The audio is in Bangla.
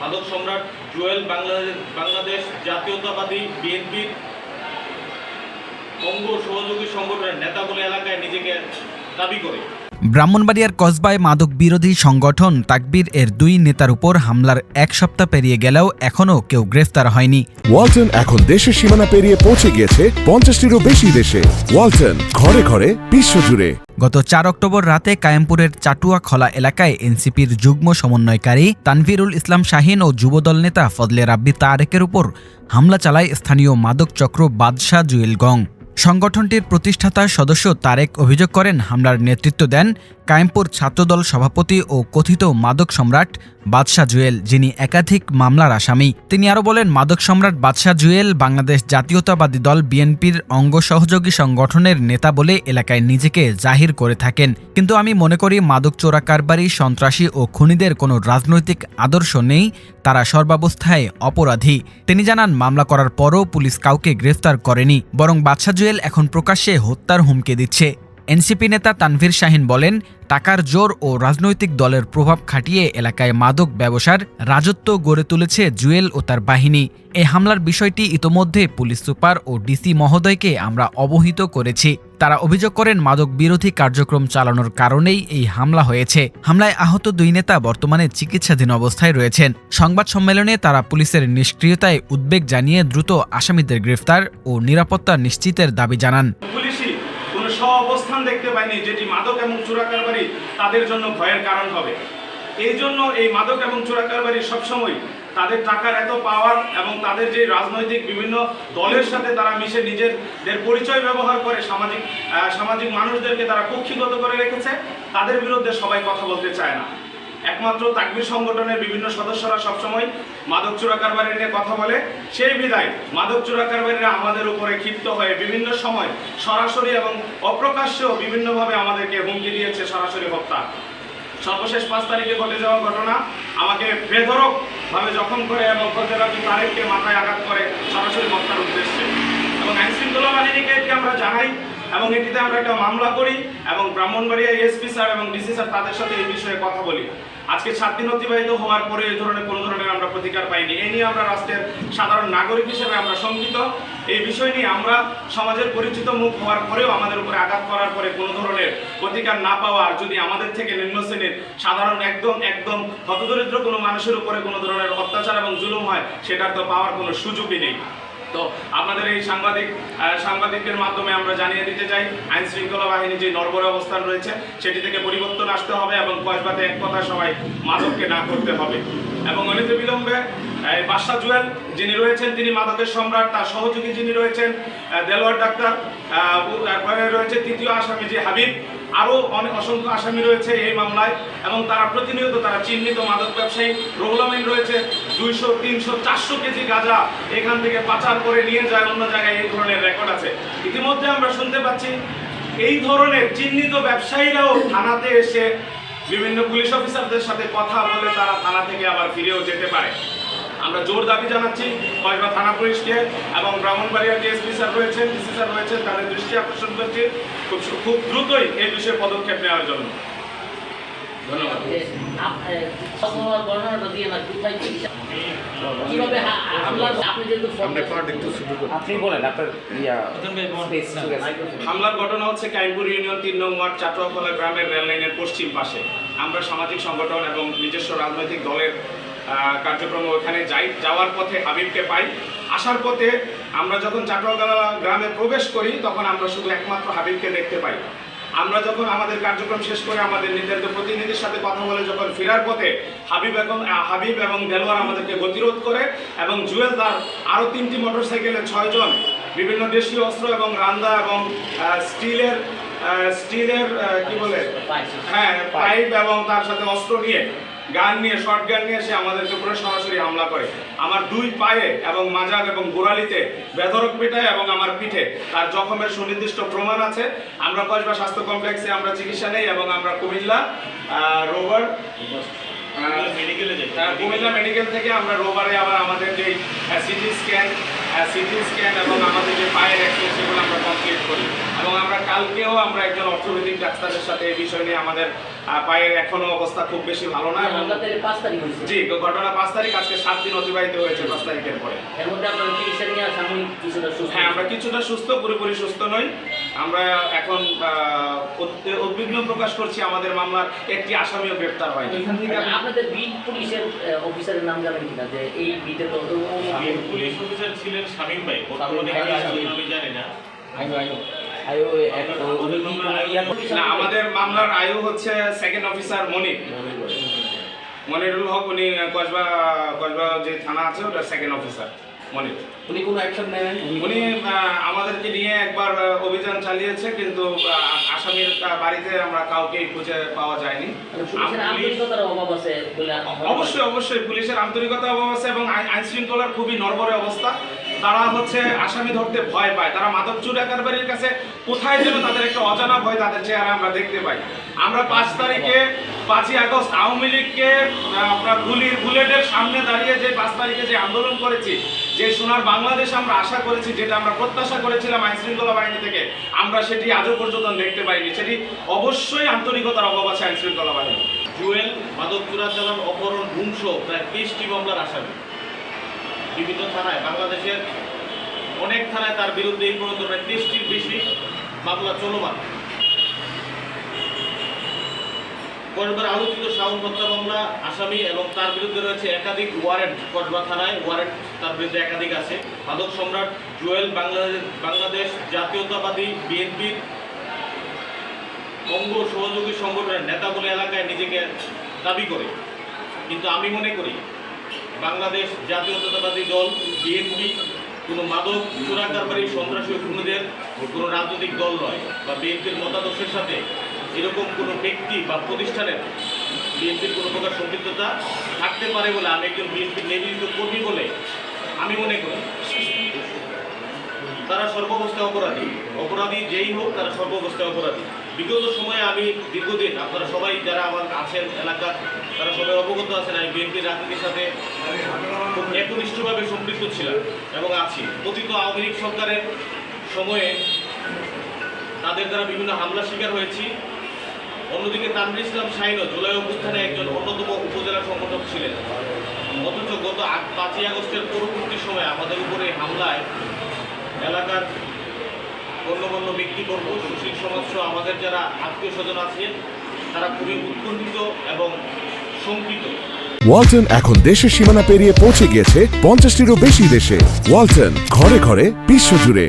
মাদক সম্রাট জুয়েল বাংলাদেশ বাংলাদেশ জাতীয়তাবাদী বিএনপির অঙ্গ সহযোগী সংগঠনের নেতা বলে এলাকায় নিজেকে দাবি করে। ব্রাহ্মণবাড়িয়ার কসবায় মাদক বিরোধী সংগঠন তাকবির এর দুই নেতার উপর হামলার এক সপ্তাহ পেরিয়ে গেলেও এখনও কেউ গ্রেফতার হয়নি। ওয়ালটন এখন দেশের সীমানা পেরিয়ে পৌঁছে গিয়েছে পঞ্চাশটিরও বেশি দেশে। ওয়ালটন ঘরে ঘরে বিশ্বজুড়ে গত চার অক্টোবর রাতে কায়েমপুরের চাটুয়া খলা এলাকায় এনসিপির যুগ্ম সমন্বয়কারী তানভিরুল ইসলাম শাহিন ও যুবদল নেতা ফজলে রাব্বি তারেকের উপর হামলা চালায় স্থানীয় মাদক চক্র বাদশাহ জুয়েল গং। সংগঠনটির প্রতিষ্ঠাতা সদস্য তারেক অভিযোগ করেন, হামলার নেতৃত্ব দেন কায়েমপুর ছাত্রদল সভাপতি ও কথিত মাদক সম্রাট বাদশাহ জুয়েল, যিনি একাধিক মামলার আসামি। তিনি আরও বলেন, মাদক সম্রাট বাদশাহ জুয়েল বাংলাদেশ জাতীয়তাবাদী দল বিএনপির অঙ্গ সহযোগী সংগঠনের নেতা বলে এলাকায় নিজেকে জাহির করে থাকেন। কিন্তু আমি মনে করি, মাদক চোরা কারবারি, সন্ত্রাসী ও খুনিদের কোনো রাজনৈতিক আদর্শ নেই, তারা সর্বাবস্থায় অপরাধী। তিনি জানান, মামলা করার পরও পুলিশ কাউকে গ্রেফতার করেনি, বরং বাদশাহ জুয়েল এখন প্রকাশ্যে হত্যার হুমকি দিচ্ছে। এনসিপি নেতা তানভীর শাহিন বলেন, টাকার জোর ও রাজনৈতিক দলের প্রভাব খাটিয়ে এলাকায় মাদক ব্যবসার রাজত্ব গড়ে তুলেছে জুয়েল ও তার বাহিনী। এই হামলার বিষয়টি ইতোমধ্যে পুলিশ সুপার ও ডিসি মহোদয়কে আমরা অবহিত করেছি। তারা অভিযোগ করেন, মাদক বিরোধী কার্যক্রম চালানোর কারণেই এই হামলা হয়েছে। হামলায় আহত দুই নেতা বর্তমানে চিকিৎসাধীন অবস্থায় রয়েছেন। সংবাদ সম্মেলনে তারা পুলিশের নিষ্ক্রিয়তায় উদ্বেগ জানিয়ে দ্রুত আসামিদের গ্রেফতার ও নিরাপত্তা নিশ্চিতের দাবি জানান। স্ব অবস্থান দেখতে পাইনি, যেটি মাদক এবং চোরাকারবারি তাদের জন্য ভয়ের কারণ হবে। এই জন্য এই মাদক এবং চোরাকারবারি সবসময় তাদের টাকার এত পাওয়ার এবং তাদের যে রাজনৈতিক বিভিন্ন দলের সাথে তারা মিশে নিজেদের পরিচয় ব্যবহার করে, সামাজিক সামাজিক মানুষদেরকে তারা কক্ষিগত করে রেখেছে, তাদের বিরুদ্ধে সবাই কথা বলতে চায় না। একমাত্র তাকবির সংগঠনের বিভিন্ন সদস্যরা সবসময় মাদক চোরাকারবারি নিয়ে কথা বলে। সেই বিদায় মাদক চোরা কারবারিরা আমাদের উপরে ক্ষিপ্ত হয়ে বিভিন্ন সময় সরাসরি এবং অপ্রকাশ্য বিভিন্নভাবে আমাদেরকে হুমকি দিয়েছে সরাসরি হত্যা। সর্বশেষ পাঁচ তারিখে ঘটে যাওয়া ঘটনা আমাকে বেধরক ভাবে জখম করে এবং ফজরাবি তারেককে মাথায় আঘাত করে সরাসরি হত্যার উদ্দেশ্যে। এবং আইন শৃঙ্খলা বাহিনীকে আমরা জানাই এবং এটিতে আমরা একটা মামলা করি এবং ব্রাহ্মণবাড়িয়া এসপি স্যার এবং ডিসি স্যার তাদের সাথে এই বিষয়ে কথা বলি। আজকে সাত দিন অতিবাহিত হওয়ার পরে এই ধরনের কোনো ধরনের আমরা প্রতিকার পাইনি। এই নিয়ে আমরা রাষ্ট্রের সাধারণ নাগরিক হিসেবে আমরা শঙ্কিত। এই বিষয় নিয়ে আমরা সমাজের পরিচিত মুখ হওয়ার পরেও আমাদের উপরে আঘাত করার পরে কোনো ধরনের প্রতিকার না পাওয়া আর যদি আমাদের থেকে নিম্ন শ্রেণির সাধারণ একদম একদম হতদরিদ্র কোনো মানুষের উপরে কোনো ধরনের অত্যাচার এবং জুলুম হয়, সেটার তো পাওয়ার কোনো সুযোগই নেই। তো আপনাদের এই সাংবাদিক সাংবাদিকদের মাধ্যমে আমরা জানিয়ে দিতে চাই, আইন শৃঙ্খলা বাহিনী যে নরবরে অবস্থান রয়েছে, সেটি থেকে পরিবর্তন আসতে হবে এবং কসবাতে এক কথা সবাই মাদককে না করতে হবে। এবং অনিত বিলম্বে বাদশা জুয়েল যিনি রয়েছেন, তিনি মাদকের সম্রাট, তার সহযোগী যিনি রয়েছেন দেলোয়ার ডাক্তার রয়েছে তৃতীয় আসামি যে হাবিব আরও অনেক অসংখ্য আসামি রয়েছে এই মামলায়, এবং তারা প্রতিনিয়ত তারা চিহ্নিত মাদক ব্যবসায়ী রুহুল আমিন রয়েছে, দুইশো, তিনশো, চারশো কেজি গাঁজা এখান থেকে পাচার করে নিয়ে যায়, অন্য জায়গায় এই ধরনের রেকর্ড আছে। ইতিমধ্যে আমরা শুনতে পাচ্ছি, এই ধরনের চিহ্নিত ব্যবসায়ীরাও থানাতে এসে বিভিন্ন পুলিশ অফিসারদের সাথে কথা বলে তারা থানা থেকে আবার ফিরেও যেতে পারে। আমরা জোর দাবি জানাচ্ছি কসবা থানা পুলিশকে এবং ব্রাহ্মণবাড়িয়ার যে এসপি স্যার রয়েছেন ডিসি স্যার রয়েছেন তাদের দৃষ্টি আকর্ষণ করছি। খুব খুব দ্রুতই এই বিষয়ে পদক্ষেপ নেওয়ার জন্য। ধন্যবাদ। হামলার ঘটনা হচ্ছে কাইমপুর ইউনিয়ন তিন নং ওয়ার্ড চাটুয়াখোলা গ্রামের রেল লাইনের পশ্চিম পাশে। আমরা সামাজিক সংগঠন এবং নিজস্ব রাজনৈতিক দলের কার্যক্রম ওখানে যাই যাওয়ার পথে হাবিবকে পাই। আসার পথে আমরা যখন চাটুয়াখোলা গ্রামে প্রবেশ করি তখন আমরা শুধু একমাত্র হাবিবকে দেখতে পাই। আমরা যখন আমাদের কার্যক্রম শেষ করে আমাদের নির্ধারিত প্রতিনিধির সাথে কথা বলে যখন ফেরার পথে হাবিব এবং হাবিব এবং দেলোয়ার আমাদেরকে গতিরোধ করে এবং জুয়েল তার আরও তিনটি মোটরসাইকেলে ছয়জন বিভিন্ন দেশীয় অস্ত্র এবং রান্দা এবং স্টিলের স্টিলের কি বলে? হ্যাঁ পাইপ এবং তার সাথে অস্ত্র নিয়ে গান নিয়ে শর্ট গান নিয়ে সে আমাদেরকে পুরো সরাসরি হামলা করে। আমার দুই পায়ে এবং মাজাক এবং গোড়ালিতে বেধরক পেটায় এবং আমার পিঠে। তার জখমের সুনির্দিষ্ট প্রমাণ আছে। আমরা কসবা স্বাস্থ্য কমপ্লেক্সে আমরা চিকিৎসা নেই এবং আমরা কুমিল্লা যাই আহ, কুমিল্লা মেডিকেল থেকে আমরা রোববারে আবার আমাদের যে সিটি স্ক্যান সিটি স্ক্যান এবং আমাদের যে পায়ের এক্সরে সেগুলো আমরা কমপ্লিট করি। এবং আমরা কালকেও আমরা একজন অর্থনৈতিক ডাক্তারের সাথে এই বিষয় নিয়ে আমাদের পায়ের এখনও অবস্থা খুব বেশি ভালো না এবং পাঁচ তারিখ হয়েছে। জি ঘটনা পাঁচ তারিখ আজকে সাত দিন অতিবাহিত হয়েছে পাঁচ তারিখের পরে। এর চিকিৎসা নিয়ে কিছুটা সুস্থ হ্যাঁ আমরা কিছুটা সুস্থ পুরোপুরি সুস্থ নই। আমরা এখন উদ্বিগ্ন প্রকাশ করছি আমাদের মামলার একটি আসামিও গ্রেপ্তার হয়নি। আপনাদের বিট পুলিশের অফিসারের নাম জানেন কিনা? যে এই বিটে তো পুলিশ অফিসার ছিলেন শামীম ভাই। বর্তমানে আমি জানি না। আমাদের মামলার আয়ু হচ্ছে সেকেন্ড অফিসার মনির। মনিরুল হক উনি কসবা কসবা যে থানা আছে ওটার সেকেন্ড অফিসার মনির। উনি কোনো অ্যাকশন নেন উনি আমাদেরকে নিয়ে একবার অভিযান চালিয়েছে কিন্তু আসামির বাড়িতে আমরা কাউকে খুঁজে পাওয়া যায়নি। আন্তরিকতার অবশ্যই অবশ্যই পুলিশের আন্তরিকতা অভাব আছে এবং আইন আইন শৃঙ্খলার খুবই নড়বড়ে অবস্থা। তারা হচ্ছে আসামি ধরতে ভয় পায়। তারা মাদক চুরা কারবারির কাছে কোথায় যেন তাদের একটা অজানা ভয় তাদের চেহারা আমরা দেখতে পাই। আমরা পাঁচ তারিখে, পাঁচই আগস্ট আওয়ামী লীগকে আপনার গুলির বুলেটের সামনে দাঁড়িয়ে যে পাঁচ তারিখে যে আন্দোলন করেছি, যে সোনার বাংলাদেশ আমরা আশা করেছি, যেটা আমরা প্রত্যাশা করেছিলাম আইন শৃঙ্খলা বাহিনী থেকে, আমরা সেটি আজও পর্যন্ত দেখতে পাইনি। সেটি অবশ্যই আন্তরিকতার অভাব আছে আইন শৃঙ্খলা বাহিনী জুয়েল মাদক চোরাচালান অপহরণ ধ্বংস, প্রায় তেইশটি মামলার আসামি। বিভিন্ন থানায়, বাংলাদেশের অনেক থানায় তার বিরুদ্ধে এই পর্যন্ত প্রায় তেইশটির বেশি মামলা চলমান। কসবার আলোচিত শাহুন হত্যা মামলা, আসামি এবং তার বিরুদ্ধে রয়েছে একাধিক ওয়ারেন্ট কসবা থানায়, ওয়ারেন্ট তার বিরুদ্ধে একাধিক আছে। মাদক সম্রাট জুয়েল বাংলাদেশ বাংলাদেশ জাতীয়তাবাদী বিএনপির অঙ্গ সহযোগী সংগঠনের নেতা বলে এলাকায় নিজেকে দাবি করে। কিন্তু আমি মনে করি বাংলাদেশ জাতীয়তাবাদী দল, বিএনপি, কোনো মাদক চোরা কারবারি সন্ত্রাসী খুনিদের, কোনো রাজনৈতিক দল নয়। বা বিএনপির মতাদর্শের সাথে এরকম কোনো ব্যক্তি বা প্রতিষ্ঠানের বিএনপির কোনো প্রকার সম্পৃক্ততা থাকতে পারে বলে আমি একজন বিএনপির নিবেদিত কর্মী বলে আমি মনে করি। তারা সর্বাবস্থায় অপরাধী। অপরাধী যেই হোক, তারা সর্বাবস্থায় অপরাধী। বিগত সময়ে আমি দীর্ঘদিন আপনারা সবাই যারা আমার আছেন এলাকার, তারা সবাই অবগত আছেন, আমি বিএনপির রাজনীতির সাথে খুব একনিষ্ঠভাবে সম্পৃক্ত ছিলাম এবং আছি। কথিত আওয়ামী লীগ সরকারের সময়ে তাদের দ্বারা বিভিন্ন হামলার শিকার হয়েছি। অন্যদিকে তানভীর ইসলাম শাহিনও জুলাই অভ্যুত্থানে একজন অন্যতম উপজেলা সংগঠক ছিলেন। অথচ গত পাঁচই আগস্টের পরবর্তী সময়ে আমাদের উপরে হামলায় এলাকার গণ্যমান্য ব্যক্তিবর্গ সুশীল সহ আমাদের যারা আত্মীয় স্বজন আছেন, তারা খুবই উৎকণ্ঠিত এবং শঙ্কিত। ওয়ালটন এখন দেশের সীমানা পেরিয়ে পৌঁছে গিয়েছে পঞ্চাশটিরও বেশি দেশে। ওয়ালটন ঘরে ঘরে বিশ্বজুড়ে।